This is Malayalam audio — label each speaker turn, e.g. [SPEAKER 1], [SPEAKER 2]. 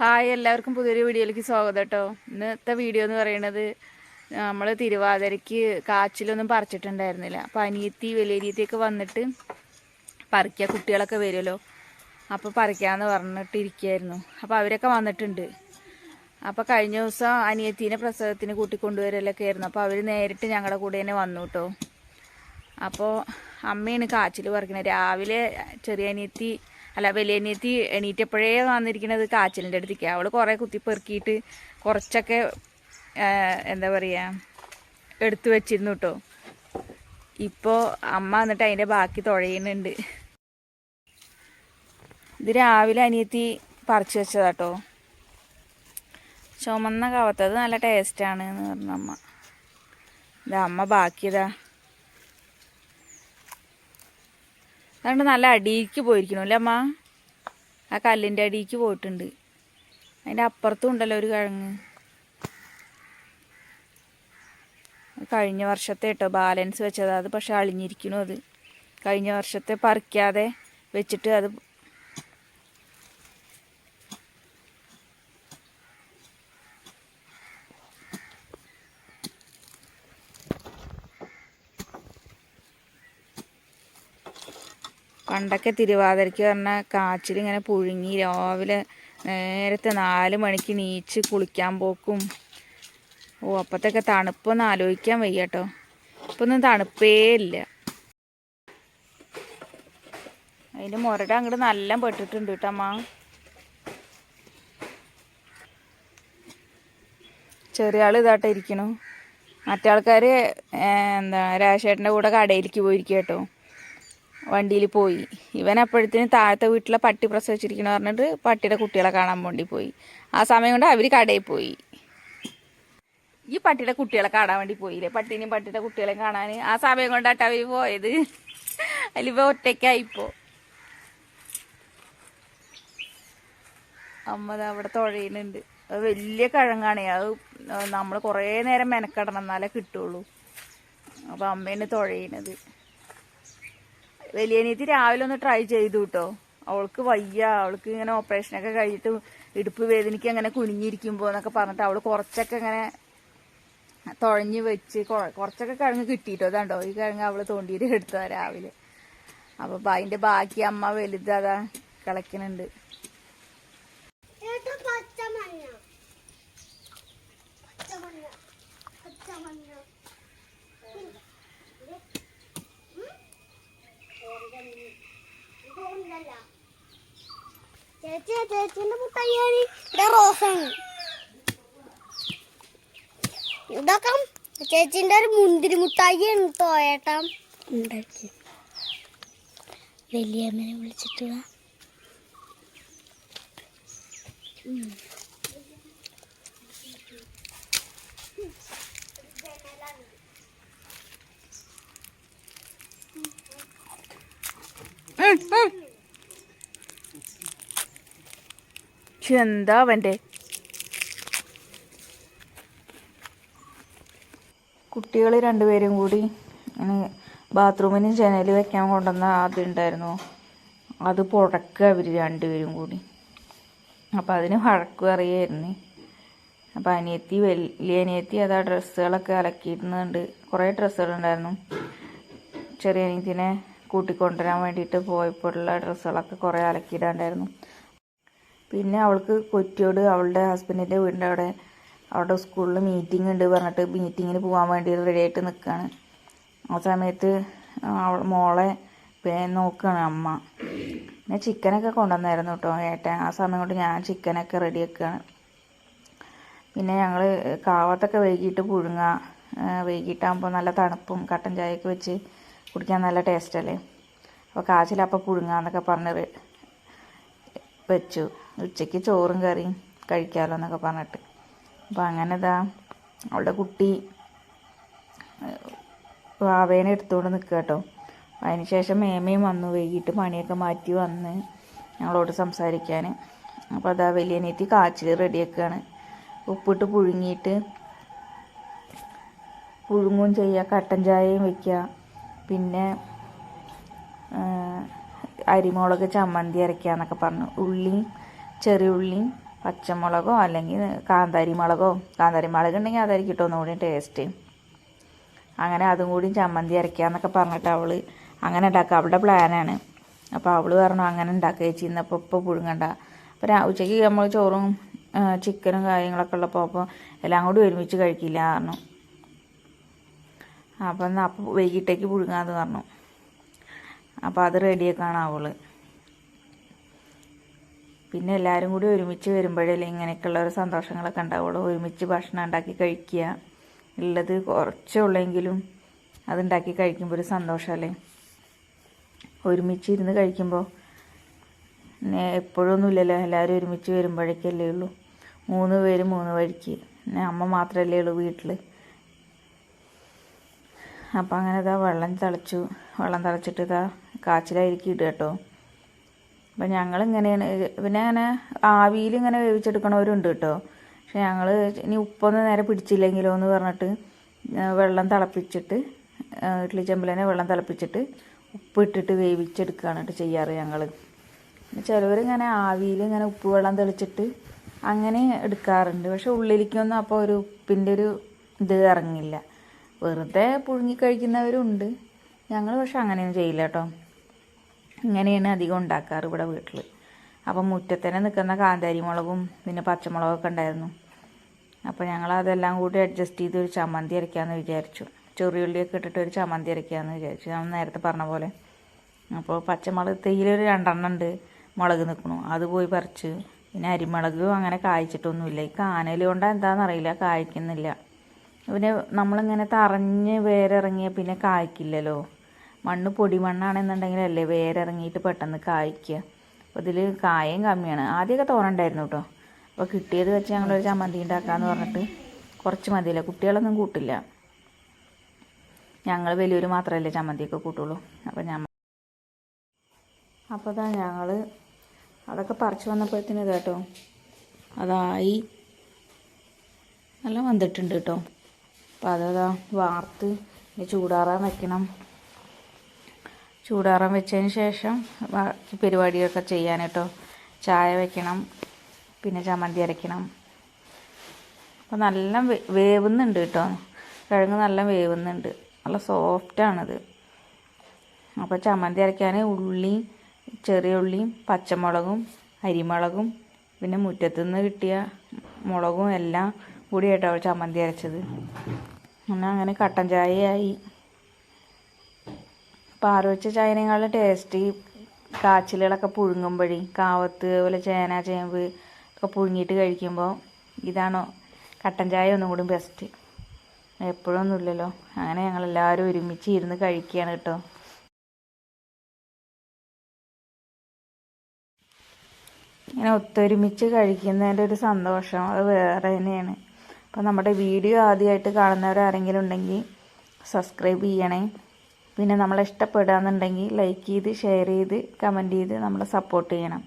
[SPEAKER 1] ഹായ് എല്ലാവർക്കും പുതിയൊരു വീഡിയോയിലേക്ക് സ്വാഗതം കേട്ടോ ഇന്നത്തെ വീഡിയോ എന്ന് പറയുന്നത് നമ്മൾ തിരുവാതിരയ്ക്ക് കാച്ചിലൊന്നും പറിച്ചിട്ടുണ്ടായിരുന്നില്ല. അപ്പോൾ അനിയത്തി വലിയനിയത്തിയൊക്കെ വന്നിട്ട് പറിക്കുക കുട്ടികളൊക്കെ വരുമല്ലോ അപ്പോൾ പറിക്കാമെന്ന് പറഞ്ഞിട്ടിരിക്കുകയായിരുന്നു അപ്പോൾ അവരൊക്കെ വന്നിട്ടുണ്ട്. അപ്പോൾ കഴിഞ്ഞ ദിവസം അനിയത്തീനെ പ്രസവത്തിന് കൂട്ടിക്കൊണ്ടുവരലൊക്കെ ആയിരുന്നു. അപ്പോൾ അവർ നേരിട്ട് ഞങ്ങളുടെ കൂടെ തന്നെ വന്നു കേട്ടോ അപ്പോൾ അമ്മയാണ് കാച്ചിൽ പറിക്കുന്നത് രാവിലെ ചെറിയ അനിയത്തി അല്ല വലിയ അനിയത്തി എണീറ്റപ്പോഴേ വന്നിരിക്കുന്നത് കാച്ചിലിന്റെ അടുത്തേക്ക്. അവൾ കുറേ കുത്തി പെറുക്കിയിട്ട് കുറച്ചൊക്കെ എന്താ പറയുക എടുത്തു വെച്ചിരുന്നു കേട്ടോ ഇപ്പോൾ അമ്മ എന്നിട്ട് അതിന്റെ ബാക്കി തുഴയുന്നുണ്ട്. ഇത് രാവിലെ അനിയത്തി പറിച്ചു വെച്ചതാ വെച്ചതാട്ടോ ചുമന്ന കവത്തത് നല്ല ടേസ്റ്റാണ് എന്ന് പറഞ്ഞ അമ്മ. ഇതാ അമ്മ ബാക്കിയതാ. അതുകൊണ്ട് നല്ല അടിയിലേക്ക് പോയിരിക്കണം അല്ലേ അമ്മ? ആ കല്ലിന്റെ അടിയിലേക്ക് പോയിട്ടുണ്ട്. അതിന്റെ അപ്പുറത്തും ഉണ്ടല്ലോ ഒരു കിഴങ്ങ്. കഴിഞ്ഞ വർഷത്തെ കേട്ടോ ബാലൻസ് വെച്ചത്. അത് പക്ഷെ അളിഞ്ഞിരിക്കണു അത്. കഴിഞ്ഞ വർഷത്തെ പറിക്കാതെ വെച്ചിട്ട് അത് പണ്ടൊക്കെ തിരുവാതിരയ്ക്ക് പറഞ്ഞാൽ കാച്ചിൽ ഇങ്ങനെ പുഴുങ്ങി രാവിലെ നേരത്തെ നാല് മണിക്ക് നീച്ച് കുളിക്കാൻ പോക്കും. ഓ അപ്പത്തൊക്കെ തണുപ്പൊന്നും ആലോചിക്കാൻ വയ്യ കേട്ടോ ഇപ്പൊന്നും തണുപ്പേ ഇല്ല. അതിന്റെ മുരട അങ്ങോട്ട് നല്ല പെട്ടിട്ടുണ്ട് കേട്ടമ്മ ചെറിയ ആൾ ഇതാട്ടിരിക്കണു ഇരിക്കണു. മറ്റാൾക്കാർ എന്താ രാജേട്ടന്റെ കൂടെ കടയിലേക്ക് പോയിരിക്കും കേട്ടോ വണ്ടിയിൽ പോയി. ഇവൻ അപ്പോഴത്തേനും താഴത്തെ വീട്ടിലെ പട്ടി പ്രസവിച്ചിരിക്കണെന്ന് പറഞ്ഞിട്ട് പട്ടിയുടെ കുട്ടികളെ കാണാൻ വേണ്ടി പോയി. ആ സമയം കൊണ്ട് അവർ കടയിൽ പോയി. ഈ പട്ടിയുടെ കുട്ടികളെ കാണാൻ വേണ്ടി പോയില്ലേ? പട്ടീനെയും പട്ടിയുടെ കുട്ടികളെയും കാണാൻ ആ സമയം കൊണ്ടാട്ട് അവർ പോയത്. അതിലിപ്പോ ഒറ്റയ്ക്കായിപ്പോ അമ്മ അവിടെ തുഴയുന്നുണ്ട്. അത് വലിയ കിഴങ്ങാണേ. അത് നമ്മൾ കുറേ നേരം മെനക്കെടണം എന്നാലേ കിട്ടുള്ളൂ. അപ്പൊ അമ്മേനെ തുഴയണത് വലിയനീത്തി രാവിലെ ഒന്ന് ട്രൈ ചെയ്തു കേട്ടോ അവൾക്ക് വയ്യ. അവൾക്ക് ഇങ്ങനെ ഓപ്പറേഷനൊക്കെ കഴിഞ്ഞിട്ട് ഇടുപ്പ് വേദനയ്ക്ക് അങ്ങനെ കുനിഞ്ഞിരിക്കുമ്പോൾ എന്നൊക്കെ പറഞ്ഞിട്ട് അവൾ കുറച്ചൊക്കെ ഇങ്ങനെ തുഴഞ്ഞ് വെച്ച് കുറച്ചൊക്കെ കിഴങ്ങ് കിട്ടിയിട്ടോ അതാണ്ടോ ഈ കിഴങ്ങ് അവൾ തോണ്ടിയിട്ട് എടുത്തതാ രാവിലെ. അപ്പൊ അതിന്റെ ബാക്കി അമ്മ വലുതാ അതാ കളക്കുന്നുണ്ട്
[SPEAKER 2] ചേച്ചി ചേച്ചിന്റെ മുട്ടയ്യാണി ഇവിടെ റോസാണ് ഇതൊക്കെ ചേച്ചിന്റെ ഒരു മുന്തിരി മുട്ടായി ആണ് തോയേട്ടാ ഉണ്ടാക്കി. വലിയമ്മനെ വിളിച്ചിട്ട് വാ.
[SPEAKER 1] ശ്ശെ, എന്താ അവന്റെ കുട്ടികൾ രണ്ടുപേരും കൂടി ബാത്റൂമിന് ജനൽ വെക്കാൻ കൊണ്ടുവന്ന ഉണ്ടായിരുന്നു. അത് പുഴക്കുക അവർ രണ്ടുപേരും കൂടി. അപ്പം അതിന് വഴക്ക് അറിയായിരുന്നു അപ്പം അനിയത്തി വലിയ അനിയത്തി അതാ ഡ്രസ്സുകളൊക്കെ അലക്കിയിരുന്നുണ്ട് കുറേ ഡ്രസ്സുകളുണ്ടായിരുന്നു ചെറിയ അനിയത്തിനെ കൂട്ടിക്കൊണ്ടുവരാൻ വേണ്ടിയിട്ട് പോയപ്പോഴുള്ള ഡ്രസ്സുകളൊക്കെ കുറേ അലക്കിയിടാണ്ടായിരുന്നു. പിന്നെ അവൾക്ക് കൊറ്റിയോട് അവളുടെ ഹസ്ബൻഡിന്റെ വീടിന്റെ അവിടെ അവിടെ സ്കൂളിൽ മീറ്റിംഗ് ഉണ്ട് പറഞ്ഞിട്ട് മീറ്റിങ്ങിന് പോകാൻ വേണ്ടി റെഡി ആയിട്ട് നിൽക്കുകയാണ് ആ സമയത്ത് അവൾ മോളെ നോക്കുകയാണ് അമ്മ. പിന്നെ ചിക്കനൊക്കെ കൊണ്ടുവന്നായിരുന്നു കേട്ടോ ഏട്ടൻ. ആ സമയം കൊണ്ട് ഞാൻ ചിക്കനൊക്കെ റെഡി ആക്കുകയാണ് പിന്നെ ഞങ്ങൾ കാവത്തൊക്കെ വൈകിട്ട് പുഴുങ്ങുക വൈകിട്ടാകുമ്പോൾ നല്ല തണുപ്പും കട്ടൻ ചായയൊക്കെ വെച്ച് കുടിക്കാൻ നല്ല ടേസ്റ്റല്ലേ അപ്പോൾ കാച്ചിലപ്പം പുഴുങ്ങാന്നൊക്കെ പറഞ്ഞ് വെച്ചു. ഉച്ചയ്ക്ക് ചോറും കറിയും കഴിക്കാമല്ലോ എന്നൊക്കെ പറഞ്ഞിട്ട്. അപ്പോൾ അങ്ങനെ ഇതാ അവളുടെ കുട്ടി വാവേനെ എടുത്തുകൊണ്ട് നിൽക്കുക കേട്ടോ. അതിന് ശേഷം മേമയും വന്നു വൈകിട്ട് പണിയൊക്കെ മാറ്റി വന്ന് ഞങ്ങളോട് സംസാരിക്കാൻ അപ്പോൾ അതാ വലിയ നീത്തി കാച്ചിൽ റെഡിയാക്കുകയാണ് ഉപ്പിട്ട് പുഴുങ്ങിയിട്ട് പുഴുങ്ങും ചെയ്യുക കട്ടൻ ചായയും വയ്ക്കുക പിന്നെ അരിമുളക് ചമ്മന്തി അരയ്ക്കുക എന്നൊക്കെ പറഞ്ഞു. ഉള്ളിയും ചെറിയ ഉള്ളിയും പച്ചമുളകോ അല്ലെങ്കിൽ കാന്താരി മുളകോ കാന്താരി മുളക് ഉണ്ടെങ്കിൽ അതായിരിക്കും ഒന്നുകൂടി ടേസ്റ്റ് അങ്ങനെ അതും കൂടി ചമ്മന്തി അരയ്ക്കാന്നൊക്കെ പറഞ്ഞിട്ട് അവൾ അങ്ങനെ ഉണ്ടാക്കുക. അവളുടെ പ്ലാനാണ് അപ്പോൾ അവൾ പറഞ്ഞു അങ്ങനെ ഉണ്ടാക്കുക ചേച്ചി. ഇന്നപ്പോൾ ഇപ്പോൾ പുഴുങ്ങണ്ട. അപ്പോൾ ഉച്ചയ്ക്ക് നമ്മൾ ചോറും ചിക്കനും കാര്യങ്ങളൊക്കെ ഉള്ളപ്പോൾ അപ്പോൾ എല്ലാം കൂടി ഒരുമിച്ച് കഴിക്കില്ല പറഞ്ഞു. അപ്പം അപ്പോൾ വൈകിട്ടേക്ക് പുഴുങ്ങാന്ന് പറഞ്ഞു. അപ്പോൾ അത് റെഡിയാക്കാണ് അവൾ. പിന്നെ എല്ലാവരും കൂടി ഒരുമിച്ച് വരുമ്പോഴല്ലേ ഇങ്ങനെയൊക്കെയുള്ള ഒരു സന്തോഷങ്ങളൊക്കെ ഉണ്ടാവുള്ളൂ. ഒരുമിച്ച് ഭക്ഷണം ഉണ്ടാക്കി കഴിക്കുക. ഉള്ളത് കുറച്ചേ ഉള്ളെങ്കിലും അതുണ്ടാക്കി കഴിക്കുമ്പോൾ ഒരു സന്തോഷമല്ലേ? ഒരുമിച്ച് ഇരുന്ന് കഴിക്കുമ്പോൾ പിന്നെ എപ്പോഴൊന്നും ഇല്ലല്ലോ എല്ലാവരും ഒരുമിച്ച് വരുമ്പോഴേക്കല്ലേ ഉള്ളൂ. മൂന്ന് പേര് മൂന്ന് വഴിക്ക്. അമ്മ മാത്രമല്ലേ ഉള്ളൂ വീട്ടിൽ അപ്പം അങ്ങനെ ഇതാ വെള്ളം തിളച്ചു. വെള്ളം തിളച്ചിട്ട് ഇതാ കാച്ചിലായിരിക്കും ഇടുക കേട്ടോ. അപ്പം ഞങ്ങൾ ഇങ്ങനെയാണ് പിന്നെ അങ്ങനെ ആവിയിൽ ഇങ്ങനെ വേവിച്ചെടുക്കണവരുണ്ട് കേട്ടോ. പക്ഷെ ഞങ്ങൾ ഇനി ഉപ്പൊന്നും നേരെ പിടിച്ചില്ലെങ്കിലോ എന്ന് പറഞ്ഞിട്ട് വെള്ളം തിളപ്പിച്ചിട്ട് ഇഡ്ഡലി ചെമ്പിൽ വെള്ളം തിളപ്പിച്ചിട്ട് ഉപ്പിട്ടിട്ട് വേവിച്ചെടുക്കുകയാണ് കേട്ടോ ചെയ്യാറ് ഞങ്ങൾ ചിലവരിങ്ങനെ ആവിയിൽ ഇങ്ങനെ ഉപ്പ് വെള്ളം തെളിച്ചിട്ട് അങ്ങനെ എടുക്കാറുണ്ട്. പക്ഷെ ഉള്ളിലേക്കൊന്നും അപ്പോൾ ഒരു ഉപ്പിന്റെ ഒരു ഇത് ഇറങ്ങില്ല. വെറുതെ പുഴുങ്ങി കഴിക്കുന്നവരുണ്ട്. ഞങ്ങൾ പക്ഷെ അങ്ങനെയൊന്നും ചെയ്യില്ല കേട്ടോ. ഇങ്ങനെയാണ് അധികം ഉണ്ടാക്കാറ് ഇവിടെ വീട്ടിൽ അപ്പം മുറ്റത്തന്നെ നിൽക്കുന്ന കാന്താരി മുളകും പിന്നെ പച്ചമുളകൊക്കെ ഉണ്ടായിരുന്നു. അപ്പോൾ ഞങ്ങൾ അതെല്ലാം കൂടി അഡ്ജസ്റ്റ് ചെയ്ത് ഒരു ചമ്മന്തി അരയ്ക്കാമെന്ന് വിചാരിച്ചു. ചെറിയുള്ളിയൊക്കെ ഇട്ടിട്ട് ഒരു ചമ്മന്തി അരയ്ക്കാമെന്ന് വിചാരിച്ചു. ഞാൻ നേരത്തെ പറഞ്ഞ പോലെ. അപ്പോൾ പച്ചമുളക് തേയിലൊരു രണ്ടെണ്ണം ഉണ്ട് മുളക് നിൽക്കണു അത് പോയി പറിച്ച്. പിന്നെ അരിമുളകും അങ്ങനെ കായ്ച്ചിട്ടൊന്നുമില്ല. ഈ കാനൽ കൊണ്ടാ എന്താണെന്നറിയില്ല കായ്ക്കുന്നില്ല. പിന്നെ നമ്മളിങ്ങനെ തറഞ്ഞ് വേരിറങ്ങിയ പിന്നെ കായ്ക്കില്ലല്ലോ. മണ്ണ് പൊടിമണ്ണാണെന്നുണ്ടെങ്കിൽ അല്ലേ വേരിറങ്ങിയിട്ട് പെട്ടെന്ന് കായ്ക്കുക അപ്പോൾ ഇതിൽ കായം കമ്മിയാണ്. ആദ്യമൊക്കെ തോരണ്ടായിരുന്നു കേട്ടോ അപ്പോൾ കിട്ടിയത് വെച്ച് ഞങ്ങളൊരു ചമ്മന്തി ഉണ്ടാക്കാമെന്ന് പറഞ്ഞിട്ട് കുറച്ച് മതിയില്ല? കുട്ടികളൊന്നും കൂട്ടില്ല. ഞങ്ങൾ വലിയവർ മാത്രമല്ലേ ചമ്മന്തിയൊക്കെ കൂട്ടുള്ളൂ. അപ്പോൾ ഞാൻ അപ്പോൾ അതാ ഞങ്ങൾ അതൊക്കെ പറിച്ച് വന്നപ്പോഴത്തേന് കേട്ടോ അതായി നല്ല വന്നിട്ടുണ്ട് കേട്ടോ അപ്പോൾ അതതാ വാർത്ത് ചൂടാറാൻ വെക്കണം. ചൂടാറാൻ വെച്ചതിന് ശേഷം ബാക്കി പരിപാടിയൊക്കെ ചെയ്യാൻ കേട്ടോ ചായ വയ്ക്കണം പിന്നെ ചമ്മന്തി അരയ്ക്കണം അപ്പോൾ നല്ല വേവുന്നുണ്ട് കേട്ടോ. കിഴങ്ങ് നല്ല വേവുന്നുണ്ട്. നല്ല സോഫ്റ്റാണിത് അപ്പോൾ ചമ്മന്തി അരയ്ക്കാൻ ഉള്ളി ചെറിയ ഉള്ളിയും പച്ചമുളകും അരിമുളകും പിന്നെ മുറ്റത്തു നിന്ന് കിട്ടിയ മുളകും എല്ലാം കൂടിയായിട്ടാണ് ചമ്മന്തി അരച്ചത്. പിന്നെ അങ്ങനെ കട്ടൻ ചായയായി. പാറ വെച്ച ചായനേക്കാളും ടേസ്റ്റ് കാച്ചിലുകളൊക്കെ പുഴുങ്ങുമ്പോഴേ കാവത്ത് അതുപോലെ ചേന ചേമ്പ് ഒക്കെ പുഴുങ്ങിയിട്ട് കഴിക്കുമ്പോൾ ഇതാണോ കട്ടൻ ചായ ഒന്നും കൂടി ബെസ്റ്റ് എപ്പോഴൊന്നുമില്ലല്ലോ അങ്ങനെ ഞങ്ങളെല്ലാവരും ഒരുമിച്ച് ഇരുന്ന് കഴിക്കുകയാണ് കേട്ടോ. ഇങ്ങനെ ഒത്തൊരുമിച്ച് കഴിക്കുന്നതിന്റെ ഒരു സന്തോഷം അത് വേറെ തന്നെയാണ്. അപ്പോൾ നമ്മുടെ വീഡിയോ ആദ്യമായിട്ട് കാണുന്നവരാരെങ്കിലും ഉണ്ടെങ്കിൽ സബ്സ്ക്രൈബ് ചെയ്യണേ. പിന്നെ നമ്മളെ ഇഷ്ടപ്പെടുകയെന്നുണ്ടെങ്കിൽ ലൈക്ക് ചെയ്ത് ഷെയർ ചെയ്ത് കമന്റ് ചെയ്ത് നമ്മളെ സപ്പോർട്ട് ചെയ്യണം.